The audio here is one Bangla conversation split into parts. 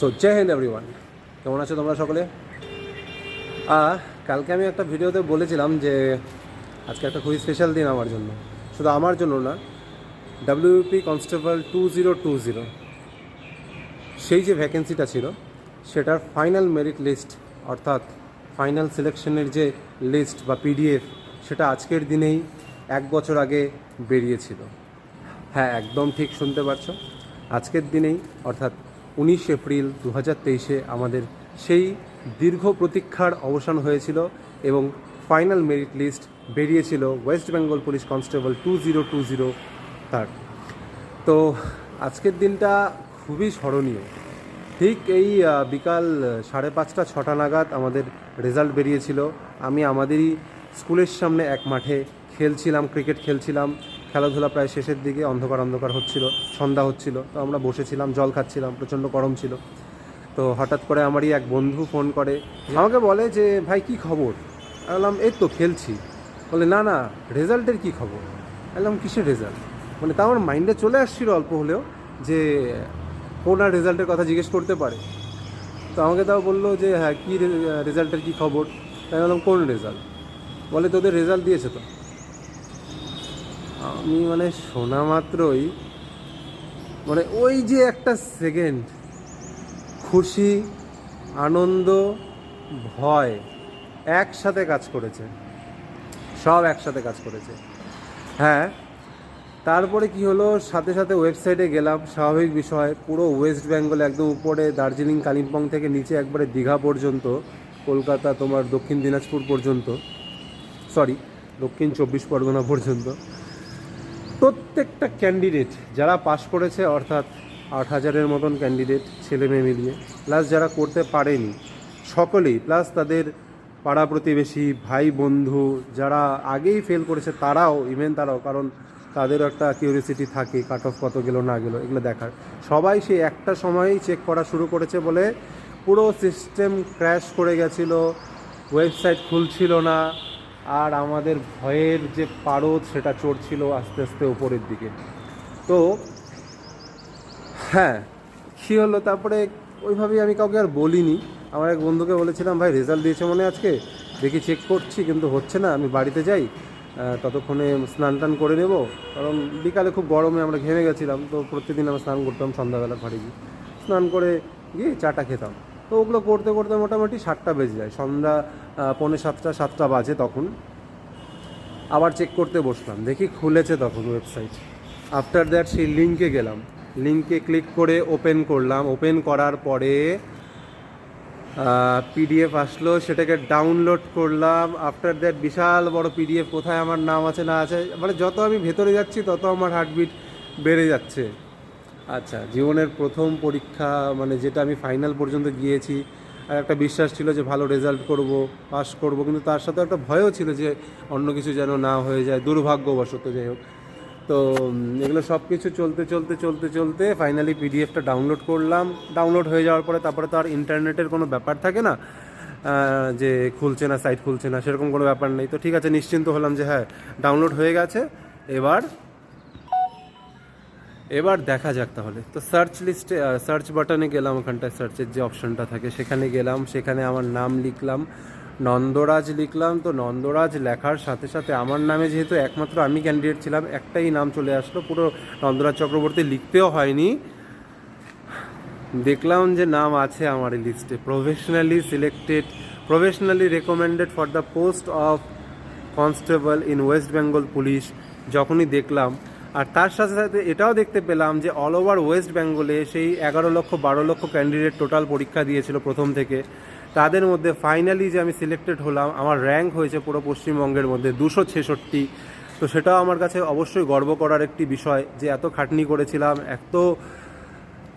সো জয় হিন্দ এভরিওয়ান কেমন আছো তোমরা সকলে? কালকে আমি একটা ভিডিওতে বলেছিলাম যে আজকে একটা খুবই স্পেশাল দিন আমার জন্য। শুধু আমার জন্য না WP constable two zero two zero সেই যে ভ্যাকেন্সিটা ছিল, সেটার ফাইনাল মেরিট লিস্ট অর্থাৎ ফাইনাল সিলেকশনের যে লিস্ট বা পিডিএফ সেটা আজকের দিনেই এক বছর আগে বেরিয়েছিল। হ্যাঁ একদম ঠিক শুনতে পারছ। আজকের দিনেই, অর্থাৎ উনিশ এপ্রিল দু হাজার তেইশে আমাদের সেই দীর্ঘ প্রতীক্ষার অবসান হয়েছিল এবং ফাইনাল মেরিট লিস্ট বেরিয়েছিল West Bengal police constable two zero two zero তার। তো আজকের দিনটা খুবই স্মরণীয়। ঠিক এই বিকাল সাড়ে পাঁচটা, ছটা নাগাদ আমাদের রেজাল্ট বেরিয়েছিল। আমি আমাদেরই স্কুলের সামনে এক মাঠে খেলছিলাম, ক্রিকেট খেলছিলাম। খেলাধুলা প্রায় শেষের দিকে অন্ধকার অন্ধকার হচ্ছিল, সন্ধ্যা হচ্ছিল, তো আমরা বসেছিলাম, জল খাচ্ছিলাম, প্রচণ্ড গরম ছিল। তো হঠাৎ করে আমারই এক বন্ধু ফোন করে, আমাকে বলে যে, ভাই, কি খবর? বললাম, এই তো খেলছি। বলে, না না, রেজাল্টের কি খবর? বললাম, কিসের রেজাল্ট? মানে তা আমার মাইন্ডে চলে আসছিল অল্প হলেও যে, কোন আর রেজাল্টের কথা জিজ্ঞেস করতে পারে। তো আমাকে তাও বলল যে হ্যাঁ কী রেজাল্টের কী খবর? তাই বললাম, কোন রেজাল্ট? বলে, তোদের রেজাল্ট দিয়েছে তো। আমি মানে শোনা মাত্রই মানে ওই যে একটা সেকেন্ড খুশি, আনন্দ, ভয় একসাথে কাজ করেছে। সব একসাথে কাজ করেছে। হ্যাঁ তারপরে কি হলো? সাথে সাথে ওয়েবসাইটে গেলাম। স্বাভাবিক বিষয়, পুরো ওয়েস্ট বেঙ্গল একদম উপরে, দার্জিলিং, কালিম্পং থেকে নিচে একবারে দীঘা পর্যন্ত, কলকাতা তোমার দক্ষিণ দিনাজপুর পর্যন্ত সরি দক্ষিণ চব্বিশ পরগনা পর্যন্ত। প্রত্যেকটা ক্যান্ডিডেট যারা পাশ করেছে, অর্থাৎ আট হাজারের মতন ক্যান্ডিডেট ছেলে মেয়ে মিলিয়ে প্লাস যারা করতে পারেনি, সকলেই প্লাস তাদের পাড়া প্রতিবেশী, ভাই, বন্ধু, যারা আগেই ফেল করেছে, তারাও ইভেন তারাও, কারণ তাদেরও একটা কিউরিয়াসিটি থাকে কাট অফ কত গেলো, না গেলো, এগুলো দেখার। সবাই সেই একটা সময়ই চেক করা শুরু করেছে বলে পুরো সিস্টেম ক্র্যাশ করে গেছিল ওয়েবসাইট খুলছিল না আর আমাদের ভয়ের যে পারদ, সেটা চড়ছিল আস্তে আস্তে উপরের দিকে। তো হ্যাঁ কী হলো? তারপরে ওইভাবেই আমি কাউকে আর বলিনি। আমার এক বন্ধুকে বলেছিলাম, ভাই রেজাল্ট দিয়েছে মনে আজকে? দেখি চেক করছি, কিন্তু হচ্ছে না, আমি বাড়িতে যাই। ততক্ষণে স্নান টান করে নেব। কারণ বিকালে খুব গরমে আমরা ঘেমে গেছিলাম, তো প্রতিদিন আমরা স্নান করতাম সন্ধ্যাবেলা ঘরে গিয়ে। স্নান করে গিয়ে চাটা খেতাম। তো ওগুলো করতে করতে মোটামুটি সাতটা বেজে যায়। সন্ধ্যা পৌনে সাতটা সাতটা বাজে তখন। আবার চেক করতে বসলাম। দেখি খুলেছে তখন ওয়েবসাইট আফটার দ্যাট সেই লিঙ্কে গেলাম। লিঙ্কে ক্লিক করে ওপেন করলাম। ওপেন করার পরে পিডিএফ আসলো। সেটাকে ডাউনলোড করলাম। আফটার দ্যাট বিশাল বড় পিডিএফ কোথায় আমার নাম আছে না আছে মানে যত আমি ভেতরে যাচ্ছি তত আমার হার্টবিট বেড়ে যাচ্ছে। আচ্ছা জীবনের প্রথম পরীক্ষা মানে যেটা আমি ফাইনাল পর্যন্ত গিয়েছি, আর একটা বিশ্বাস ছিল যে ভালো রেজাল্ট করব পাস করব, কিন্তু তার সাথে একটা ভয়ও ছিল যে অন্য কিছু যেন না হয়ে যায়, দুর্ভাগ্যবশত যাই হোক। তো এগুলো সব কিছু চলতে চলতে চলতে চলতে ফাইনালি পিডিএফটা ডাউনলোড করলাম। ডাউনলোড হয়ে যাওয়ার পরে তারপরে তো আর ইন্টারনেটের কোনো ব্যাপার থাকে না যে খুলছে না সাইট খুলছে না, সেরকম কোনো ব্যাপার নেই। তো ঠিক আছে, নিশ্চিন্ত হলাম যে হ্যাঁ ডাউনলোড হয়ে গেছে। এবার এবার দেখা যাক তাহলে। তো সার্চ লিস্টে সার্চ বাটনে গেলাম ওখানটায় সার্চের যে অপশনটা থাকে, সেখানে গেলাম। সেখানে আমার নাম লিখলাম। নন্দরাজ লিখলাম। তো নন্দরাজ লেখার সাথে সাথে আমার নামে যেহেতু একমাত্র আমি ক্যান্ডিডেট ছিলাম, একটাই নাম চলে আসলো। পুরো নন্দরাজ চক্রবর্তী লিখতেও হয়নি। দেখলাম যে নাম আছে আমার এই লিস্টে professionally selected professionally recommended for the post of constable in West Bengal police যখনই দেখলাম আর তার সাথে সাথে এটাও দেখতে পেলাম যে অল ওভার ওয়েস্ট বেঙ্গলে সেই এগারো লক্ষ, বারো লক্ষ ক্যান্ডিডেট টোটাল পরীক্ষা দিয়েছিল প্রথম থেকে। তাদের মধ্যে ফাইনালি যে আমি সিলেক্টেড হলাম, আমার র্যাঙ্ক হয়েছে পুরো পশ্চিমবঙ্গের মধ্যে দুশো ছেষট্টি। তো সেটাও আমার কাছে অবশ্যই গর্ব করার একটি বিষয় যে এত খাটনি করেছিলাম, এত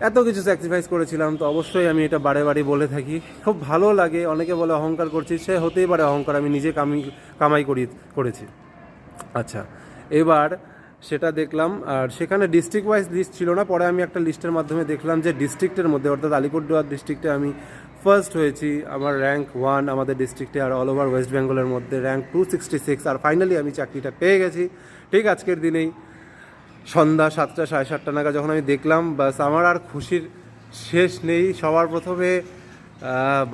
এত কিছু স্যাক্রিফাইস করেছিলাম। তো অবশ্যই আমি এটা বারে বারে বলে থাকি। খুব ভালো লাগে, অনেকে বলে অহংকার করছি, সে হতেই পারে অহংকার, আমি নিজে কামি, কামাই করি, করেছি। আচ্ছা এবার সেটা দেখলাম। আর সেখানে ডিস্ট্রিক্ট ওয়াইজ লিস্ট ছিল না। পরে আমি একটা লিস্টের মাধ্যমে দেখলাম যে ডিস্ট্রিক্টের মধ্যে, অর্থাৎ আলিপুরদুয়ার ডিস্ট্রিক্টে আমি ফার্স্ট হয়েছি। আমার র্যাঙ্ক ওয়ান আমাদের ডিস্ট্রিক্টে আর অল ওভার ওয়েস্ট বেঙ্গলের মধ্যে র্যাঙ্ক টু সিক্সটি সিক্স আর ফাইনালি আমি চাকরিটা পেয়ে গেছি। ঠিক আজকের দিনেই সন্ধ্যা সাতটা, সাড়ে সাতটা নাগাদ যখন আমি দেখলাম, বাস আমার আর খুশির শেষ নেই। সবার প্রথমে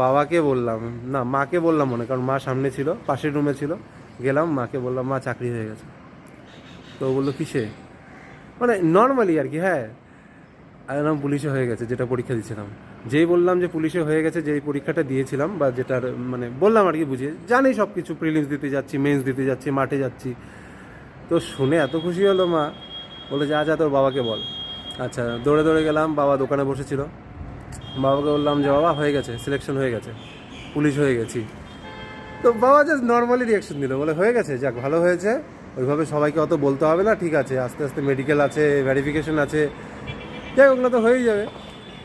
বাবাকে বললাম। না, মাকে বললাম মনে, কারণ মা সামনে ছিল, পাশের রুমে ছিল। গেলাম, মাকে বললাম, মা, চাকরি হয়ে গেছে। তো বলল, কিসে? মানে নর্মালি আর কি হ্যাঁ। আর নাম পুলিশে হয়ে গেছে, যেটা পরীক্ষা দিয়েছিলাম। যেই বললাম যে পুলিশে হয়ে গেছে, যেই পরীক্ষাটা দিয়েছিলাম বা যেটার মানে বললাম আর কি বুঝিয়ে জানি সব কিছু প্রিলিমস দিতে যাচ্ছি মেন্স দিতে যাচ্ছি, মাঠে যাচ্ছি। তো শুনে এত খুশি হলো মা। বলে, যা যা, তোর বাবাকে বল। আচ্ছা দৌড়ে দৌড়ে গেলাম, বাবা দোকানে বসেছিল। বাবাকে বললাম যে, বাবা, হয়ে গেছে সিলেকশন হয়ে গেছে, পুলিশ হয়ে গেছি। তো বাবা জাস্ট নর্মালি রিয়াকশন দিল, বলে, হয়ে গেছে, যাক, ভালো হয়েছে। ওইভাবে সবাইকে অত বলতে হবে না, ঠিক আছে, আস্তে আস্তে মেডিকেল আছে ভেরিফিকেশন আছে, যাই ওগুলো তো হয়েই যাবে।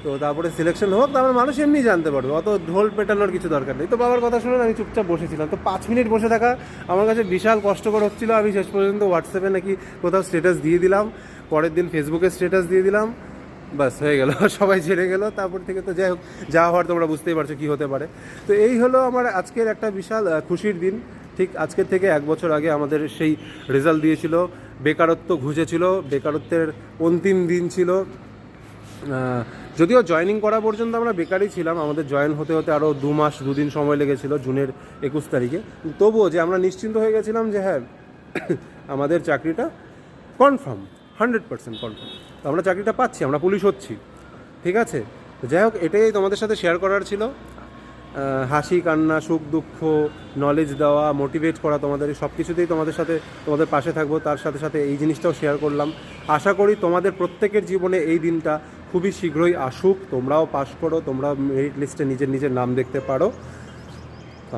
তো তারপরে সিলেকশন হোক, তারপরে মানুষ এমনি জানতে পারবে, অত ঢোল পেটানোর কিছু দরকার নেই। তো বাবার কথা শুনে আমি চুপচাপ বসেছিলাম, তো পাঁচ মিনিট বসে থাকা আমার কাছে বিশাল কষ্টকর হচ্ছিল। আমি শেষ পর্যন্ত হোয়াটসঅ্যাপে নাকি কোথাও স্ট্যাটাস দিয়ে দিলাম, পরের দিন ফেসবুকে স্ট্যাটাস দিয়ে দিলাম বাস হয়ে গেল, সবাই ছেড়ে গেল। তারপর থেকে তো যাই হোক, যা হওয়ার তোমরা বুঝতেই পারছ কী হতে পারে। তো এই হলো আমার আজকের একটা বিশাল খুশির দিন। ঠিক আজকের থেকে এক বছর আগে আমাদের সেই রেজাল্ট দিয়েছিল। বেকারত্ব ঘুষেছিল বেকারত্বের অন্তিম দিন ছিল। যদিও জয়েনিং করা পর্যন্ত আমরা বেকারই ছিলাম, আমাদের জয়েন হতে হতে আরও দু মাস দুদিন সময় লেগেছিল জুনের একুশ তারিখে। তবুও যে আমরা নিশ্চিন্ত হয়ে গেছিলাম যে হ্যাঁ আমাদের চাকরিটা কনফার্ম হান্ড্রেড পার্সেন্ট কনফার্ম তো আমরা চাকরিটা পাচ্ছি, আমরা পুলিশ হচ্ছি। ঠিক আছে? যাই হোক, এটাই তোমাদের সাথে শেয়ার করার ছিল। হাসি, কান্না, সুখ, দুঃখ নলেজ দেওয়া মোটিভেট করা তোমাদের সব কিছুতেই তোমাদের সাথে, তোমাদের পাশে থাকব। তার সাথে সাথে এই জিনিসটাও শেয়ার করলাম। আশা করি তোমাদের প্রত্যেকের জীবনে এই দিনটা খুবই শীঘ্রই আসুক। তোমরাও পাশ করো তোমরা মেরিট লিস্টে নিজের নিজের নাম দেখতে পারো।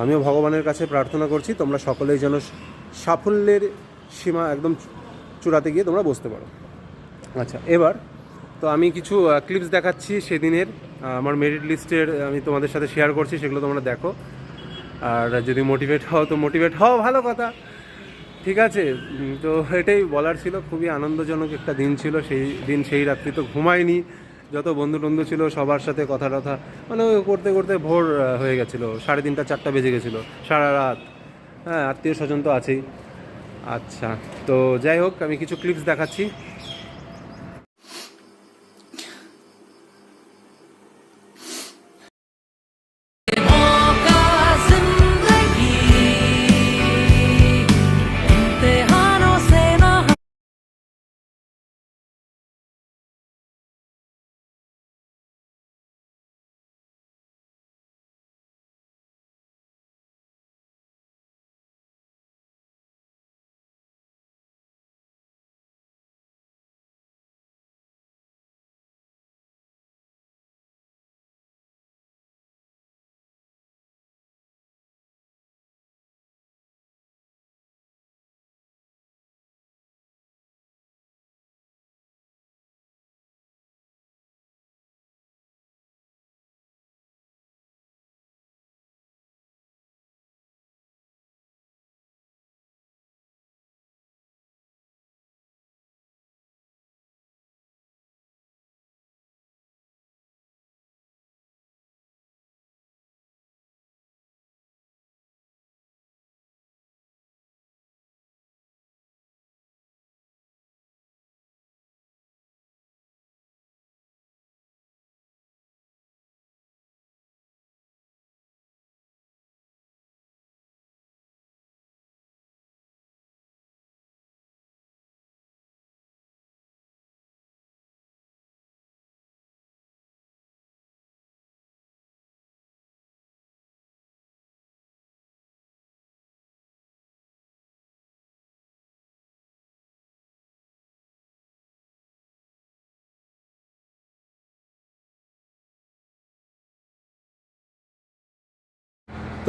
আমিও ভগবানের কাছে প্রার্থনা করছি, তোমরা সকলেই যেন সাফল্যের সীমা একদম চূড়াতে গিয়ে তোমরা বসতে পারো। আচ্ছা এবার তো আমি কিছু ক্লিপস দেখাচ্ছি সেদিনের। আমার মেরিট লিস্টের আমি তোমাদের সাথে শেয়ার করছি, সেগুলো তোমরা দেখো। আর যদি মোটিভেট হও, তো মোটিভেট হও, ভালো কথা। ঠিক আছে? তো এটাই বলার ছিল, খুবই আনন্দজনক একটা দিন ছিল, সেই দিন, সেই রাত্রি তো ঘুমাইনি যত বন্ধু টন্ধু ছিল, সবার সাথে কথা টথা মানে করতে করতে ভোর হয়ে গেছিল। সাড়ে তিনটা, চারটা বেজে গেছিল, সারা রাত। হ্যাঁ আত্মীয় স্বজন তো আছেই। আচ্ছা তো যাই হোক, আমি কিছু ক্লিপস দেখাচ্ছি।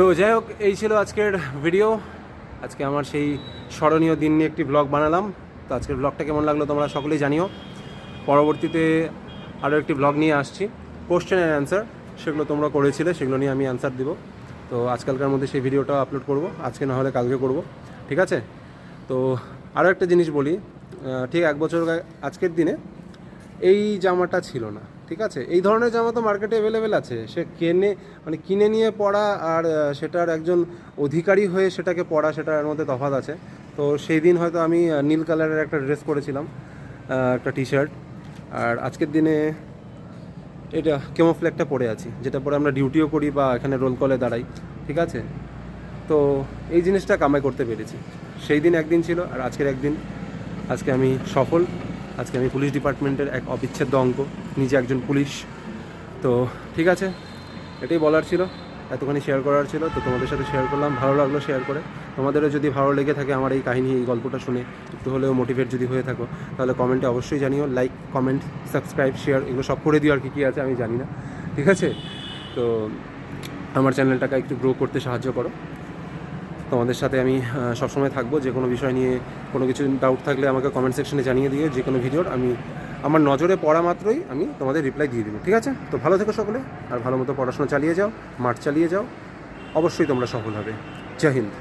তো যাই হোক, এই ছিল আজকের ভিডিও আজকে আমার সেই স্মরণীয় দিন নিয়ে একটি ব্লগ বানালাম। তো আজকের ব্লগটা কেমন লাগল তোমরা সকলেই জানিও। পরবর্তীতে আরও একটি ব্লগ নিয়ে আসছি। কোশ্চেন অ্যান্ড অ্যান্সার সেগুলো তোমরা করেছিলে, সেগুলো নিয়ে আমি অ্যান্সার দিব। তো আজকালকার মধ্যে সেই ভিডিওটা আপলোড করব, আজকে না হলে কালকে করব, ঠিক আছে? তো আরও একটা জিনিস বলি ঠিক এক বছর আজকের দিনে এই জামাটা ছিল না। ঠিক আছে? এই ধরনের জামা তো মার্কেটে অ্যাভেলেবেল আছে। সে কেনে মানে কিনে নিয়ে পড়া আর সেটার একজন অধিকারী হয়ে সেটাকে পড়া, সেটার মধ্যে তফাৎ আছে। তো সেই দিন হয়তো আমি নীল কালারের একটা ড্রেস পরেছিলাম একটা টি শার্ট আর আজকের দিনে এটা কেমো ফ্ল্যাগটা পরে আছি, যেটা পরে আমরা ডিউটিও করি বা এখানে রোল কলে দাঁড়াই, ঠিক আছে? তো এই জিনিসটা কামাই করতে পেরেছি। সেই দিন একদিন ছিল আর আজকের একদিন। আজকে আমি সফল। আজকে আমি পুলিশ ডিপার্টমেন্টের এক অবিচ্ছেদ্য অঙ্ক নিজে একজন পুলিশ। তো ঠিক আছে, এটাই বলার ছিল, এতখানি শেয়ার করার ছিল, তো তোমাদের সাথে শেয়ার করলাম, ভালো লাগল শেয়ার করে। তোমাদেরও যদি ভালো লেগে থাকে আমার এই কাহিনী, এই গল্পটা শুনে, একটু হলেও মোটিভেট যদি হয়ে থাকো, তাহলে কমেন্টে অবশ্যই জানিও লাইক কমেন্ট সাবস্ক্রাইব শেয়ার এগুলো সব করে দিও আর কি কী আছে আমি জানি না। ঠিক আছে? তো আমার চ্যানেলটাকে একটু গ্রো করতে সাহায্য করো। তোমাদের সাথে আমি সবসময় থাকব। যে কোনো বিষয় নিয়ে কোনো কিছু ডাউট থাকলে আমাকে কমেন্ট সেকশনে জানিয়ে দিও। যে কোনো ভিডিওর আমি, আমার নজরে পড়া মাত্রই আমি তোমাদের রিপ্লাই দিয়ে দেবো, ঠিক আছে? তো ভালো থেকো সকলে, আর ভালো মতো পড়াশোনা চালিয়ে যাও, মাঠ চালিয়ে যাও। অবশ্যই তোমরা সফল হবে। জয় হিন্দ।